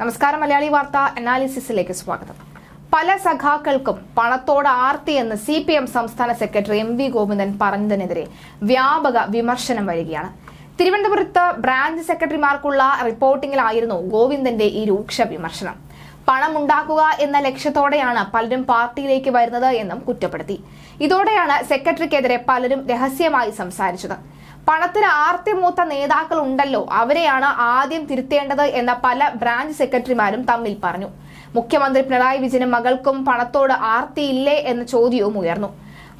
നമസ്കാരം മലയാളി വാർത്ത അനാലിസിസിലേക്ക് സ്വാഗതം. പല സഖാക്കൾക്കും പണത്തോട് ആർത്തി എന്ന് സി പി എം സംസ്ഥാന സെക്രട്ടറി എം വി ഗോവിന്ദൻ പറഞ്ഞതിനെതിരെ വ്യാപക വിമർശനം വരികയാണ്. തിരുവനന്തപുരത്ത് ബ്രാഞ്ച് സെക്രട്ടറിമാർക്കുള്ള റിപ്പോർട്ടിംഗിലായിരുന്നു ഗോവിന്ദന്റെ ഈ രൂക്ഷ വിമർശനം. പണമുണ്ടാക്കുക എന്ന ലക്ഷ്യത്തോടെയാണ് പലരും പാർട്ടിയിലേക്ക് വരുന്നത് എന്നും കുറ്റപ്പെടുത്തി. ഇതോടെയാണ് സെക്രട്ടറിക്കെതിരെ പലരും രഹസ്യമായി സംസാരിച്ചത്. പണത്തിന് ആർത്തിമൂത്ത നേതാക്കൾ ഉണ്ടല്ലോ അവരെയാണ് ആദ്യം തിരുത്തേണ്ടത് എന്ന പല ബ്രാഞ്ച് സെക്രട്ടറിമാരും തമ്മിൽ പറഞ്ഞു. മുഖ്യമന്ത്രി പിണറായി വിജയനും മകൾക്കും പണത്തോട് ആർത്തിയില്ലേ എന്ന ചോദ്യവും ഉയർന്നു.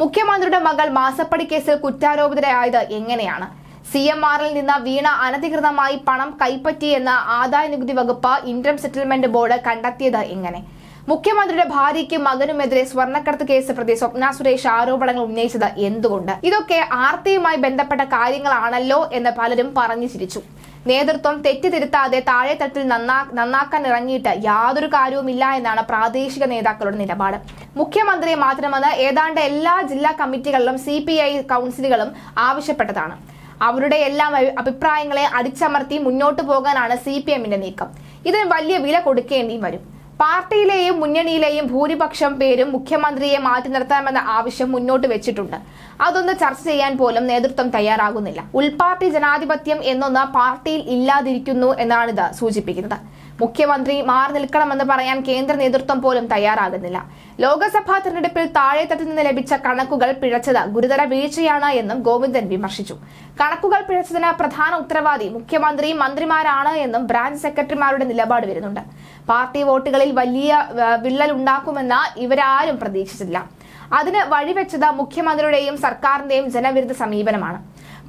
മുഖ്യമന്ത്രിയുടെ മകൾ മാസപ്പടി കേസിൽ കുറ്റാരോപിതരായത് എങ്ങനെയാണ്? സി എം ആറിൽ നിന്ന് വീണ അനധികൃതമായി പണം കൈപ്പറ്റിയെന്ന ആദായ നികുതി വകുപ്പ് ഇന്റർ സെറ്റിൽമെന്റ് ബോർഡ് കണ്ടെത്തിയത് എങ്ങനെ? മുഖ്യമന്ത്രിയുടെ ഭാര്യയ്ക്കും മകനുമെതിരെ സ്വർണക്കടത്ത് കേസ് പ്രതി സ്വപ്ന സുരേഷ് ആരോപണങ്ങൾ ഉന്നയിച്ചത് എന്തുകൊണ്ട്? ഇതൊക്കെ ആർത്തിയുമായി ബന്ധപ്പെട്ട കാര്യങ്ങളാണല്ലോ എന്ന് പലരും പറഞ്ഞു ചിരിച്ചു. നേതൃത്വം തെറ്റിതിരുത്താതെ താഴെത്തട്ടിൽ നന്നാ നന്നാക്കാൻ ഇറങ്ങിയിട്ട് യാതൊരു കാര്യവുമില്ല എന്നാണ് പ്രാദേശിക നേതാക്കളുടെ നിലപാട്. മുഖ്യമന്ത്രിയെ മാറ്റണമെന്ന് ഏതാണ്ട് എല്ലാ ജില്ലാ കമ്മിറ്റികളിലും സി പി ഐ കൗൺസിലുകളും ആവശ്യപ്പെട്ടതാണ്. അവരുടെ എല്ലാം അഭിപ്രായങ്ങളെ അടിച്ചമർത്തി മുന്നോട്ട് പോകാനാണ് സി പി എമ്മിന്റെ നീക്കം. ഇതിന് വലിയ വില കൊടുക്കേണ്ടിയും വരും. പാർട്ടിയിലെയും മുന്നണിയിലെയും ഭൂരിപക്ഷം പേരും മുഖ്യമന്ത്രിയെ മാറ്റി നിർത്തണമെന്ന ആവശ്യം മുന്നോട്ട് വെച്ചിട്ടുണ്ട്. അതൊന്ന് ചർച്ച ചെയ്യാൻ പോലും നേതൃത്വം തയ്യാറാകുന്നില്ല. ഉൾപാർട്ടി ജനാധിപത്യം എന്നൊന്ന് പാർട്ടിയിൽ ഇല്ലാതിരിക്കുന്നു എന്നാണിത് സൂചിപ്പിക്കുന്നത്. മുഖ്യമന്ത്രി മാറി നിൽക്കണമെന്ന് പറയാൻ കേന്ദ്ര നേതൃത്വം പോലും തയ്യാറാകുന്നില്ല. ലോക്സഭാ തെരഞ്ഞെടുപ്പിൽ താഴെത്തട്ടിൽ നിന്ന് ലഭിച്ച കണക്കുകൾ പിഴച്ചത് ഗുരുതര വീഴ്ചയാണ് എന്നും ഗോവിന്ദൻ വിമർശിച്ചു. കണക്കുകൾ പിഴച്ചതിന് പ്രധാന ഉത്തരവാദി മുഖ്യമന്ത്രി മന്ത്രിമാരാണ് എന്നും ബ്രാഞ്ച് സെക്രട്ടറിമാരുടെ നിലപാട് വരുന്നുണ്ട്. പാർട്ടി വോട്ടുകളിൽ വലിയ വിള്ളൽ ഉണ്ടാക്കുമെന്ന് ഇവരാരും പ്രതീക്ഷിച്ചില്ല. അതിന് വഴിവെച്ചത് മുഖ്യമന്ത്രിയുടെയും സർക്കാരിന്റെയും ജനവിരുദ്ധ സമീപനമാണ്.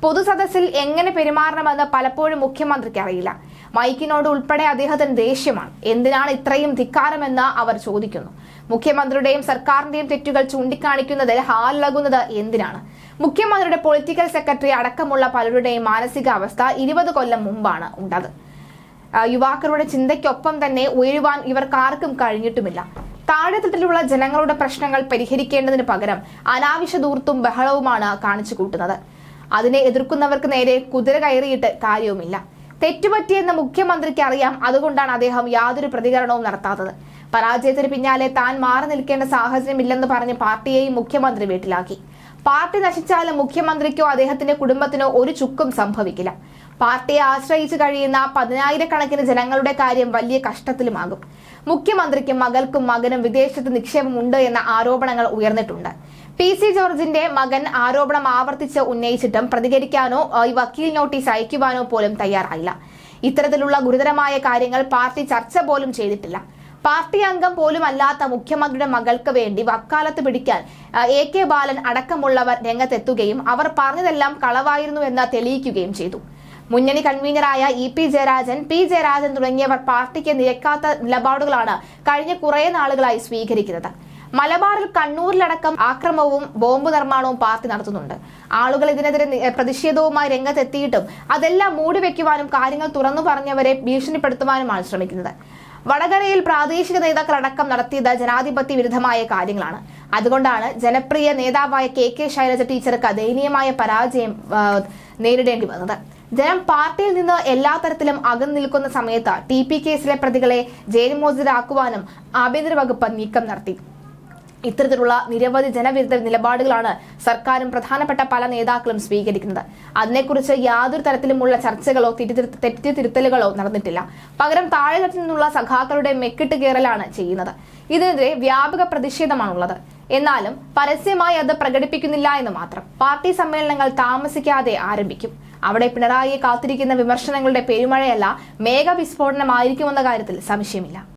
പൊതുസദസ്സിൽ എങ്ങനെ പെരുമാറണമെന്ന് പലപ്പോഴും മുഖ്യമന്ത്രിക്ക് അറിയില്ല. മൈക്കിനോട് ഉൾപ്പെടെ അദ്ദേഹത്തിന് ദേഷ്യമാണ്. എന്തിനാണ് ഇത്രയും ധിക്കാരമെന്ന് അവർ ചോദിക്കുന്നു. മുഖ്യമന്ത്രിയുടെയും സർക്കാരിന്റെയും തെറ്റുകൾ ചൂണ്ടിക്കാണിക്കുന്നതിൽ ഹാലിളകുന്നത് എന്തിനാണ്? മുഖ്യമന്ത്രിയുടെ പൊളിറ്റിക്കൽ സെക്രട്ടറി അടക്കമുള്ള പലരുടെയും മാനസികാവസ്ഥ ഇരുപത് കൊല്ലം മുമ്പാണ് ഉണ്ടത്. യുവാക്കളുടെ ചിന്തയ്ക്കൊപ്പം തന്നെ ഉയരുവാൻ ഇവർക്കാർക്കും കഴിഞ്ഞിട്ടുമില്ല. താഴെത്തട്ടിലുള്ള ജനങ്ങളുടെ പ്രശ്നങ്ങൾ പരിഹരിക്കേണ്ടതിന് പകരം അനാവശ്യ ദൂർത്തും ബഹളവുമാണ് കാണിച്ചു കൂട്ടുന്നത് അതിനെ എതിർക്കുന്നവർക്ക് നേരെ കുതിര കയറിയിട്ട് കാര്യവുമില്ല. തെറ്റുപറ്റിയെന്ന് മുഖ്യമന്ത്രിക്ക് അറിയാം. അതുകൊണ്ടാണ് അദ്ദേഹം യാതൊരു പ്രതികരണവും നടത്താത്തത്. പരാജയത്തിന് പിന്നാലെ താൻ മാറി നിൽക്കേണ്ട സാഹചര്യമില്ലെന്ന് പറഞ്ഞ് പാർട്ടിയെയും മുഖ്യമന്ത്രി വീട്ടിലാക്കി. പാർട്ടി നശിച്ചാലും മുഖ്യമന്ത്രിക്കോ അദ്ദേഹത്തിന്റെ കുടുംബത്തിനോ ഒരു ചുക്കും സംഭവിക്കില്ല. പാർട്ടിയെ ആശ്രയിച്ച് കഴിയുന്ന പതിനായിരക്കണക്കിന് ജനങ്ങളുടെ കാര്യം വലിയ കഷ്ടത്തിലുമാകും. മുഖ്യമന്ത്രിക്കും മകൾക്കും മകനും വിദേശത്ത് നിക്ഷേപമുണ്ട് എന്ന ആരോപണങ്ങൾ ഉയർന്നിട്ടുണ്ട്. പി സി ജോർജിന്റെ മകൻ ആരോപണം ആവർത്തിച്ച് ഉന്നയിച്ചിട്ടും പ്രതികരിക്കാനോ വക്കീൽ നോട്ടീസ് അയക്കുവാനോ പോലും തയ്യാറായില്ല. ഇത്തരത്തിലുള്ള ഗുരുതരമായ കാര്യങ്ങൾ പാർട്ടി ചർച്ച പോലും ചെയ്തിട്ടില്ല. പാർട്ടി അംഗം പോലും അല്ലാത്ത മുഖ്യമന്ത്രിയുടെ മകൾക്ക് വേണ്ടി വക്കാലത്ത് പിടിക്കാൻ എ കെ ബാലൻ അടക്കമുള്ളവർ രംഗത്തെത്തുകയും അവർ പറഞ്ഞതെല്ലാം കളവായിരുന്നു എന്ന് തെളിയിക്കുകയും ചെയ്തു. മുന്നണി കൺവീനറായ E P Jayarajan P Jayarajan തുടങ്ങിയവർ പാർട്ടിക്ക് നിരക്കാത്ത നിലപാടുകളാണ് കഴിഞ്ഞ കുറേ നാളുകളായി സ്വീകരിക്കുന്നത്. മലബാറിൽ കണ്ണൂരിലടക്കം ആക്രമവും ബോംബ് നിർമ്മാണവും പാർട്ടി നടത്തുന്നുണ്ട്. ആളുകൾ ഇതിനെതിരെ പ്രതിഷേധവുമായി രംഗത്തെത്തിയിട്ടും അതെല്ലാം മൂടിവെക്കുവാനും കാര്യങ്ങൾ തുറന്നു പറഞ്ഞവരെ ഭീഷണിപ്പെടുത്തുവാനുമാണ് ശ്രമിക്കുന്നത്. വടകരയിൽ പ്രാദേശിക നേതാക്കൾ അടക്കം നടത്തിയത് ജനാധിപത്യ വിരുദ്ധമായ കാര്യങ്ങളാണ്. അതുകൊണ്ടാണ് ജനപ്രിയ നേതാവായ കെ കെ ശൈലജ ടീച്ചർക്ക് ദയനീയമായ പരാജയം നേരിടേണ്ടി വന്നത്. ജനം പാർട്ടിയിൽ നിന്ന് എല്ലാ തരത്തിലും അകന്നു നിൽക്കുന്ന സമയത്ത് ടി പി കേസിലെ പ്രതികളെ ജയിൽമോചിതരാക്കുവാനും ആഭ്യന്തര വകുപ്പ് നീക്കം നടത്തി. ഇത്തരത്തിലുള്ള നിരവധി ജനവിരുദ്ധ നിലപാടുകളാണ് സർക്കാരും പ്രധാനപ്പെട്ട പല നേതാക്കളും സ്വീകരിക്കുന്നത്. അതിനെക്കുറിച്ച് യാതൊരു തരത്തിലുമുള്ള ചർച്ചകളോ തെറ്റിതിരു- തെറ്റിതിരുത്തലുകളോ നടന്നിട്ടില്ല. പകരം താഴെത്തട്ടിൽ നിന്നുള്ള സഖാക്കളുടെ മെക്കിട്ട് കയറലാണ് ചെയ്യുന്നത്. ഇതിനെതിരെ വ്യാപക പ്രതിഷേധമാണുള്ളത്. എന്നാലും പരസ്യമായി അത് പ്രകടിപ്പിക്കുന്നില്ല എന്ന് മാത്രം. പാർട്ടി സമ്മേളനങ്ങൾ താമസിക്കാതെ ആരംഭിക്കും. അവിടെ പിണറായിയെ കാത്തിരിക്കുന്ന വിമർശനങ്ങളുടെ പെരുമഴയല്ല മേഘവിസ്ഫോടനമായിരിക്കുമെന്ന കാര്യത്തിൽ സംശയമില്ല.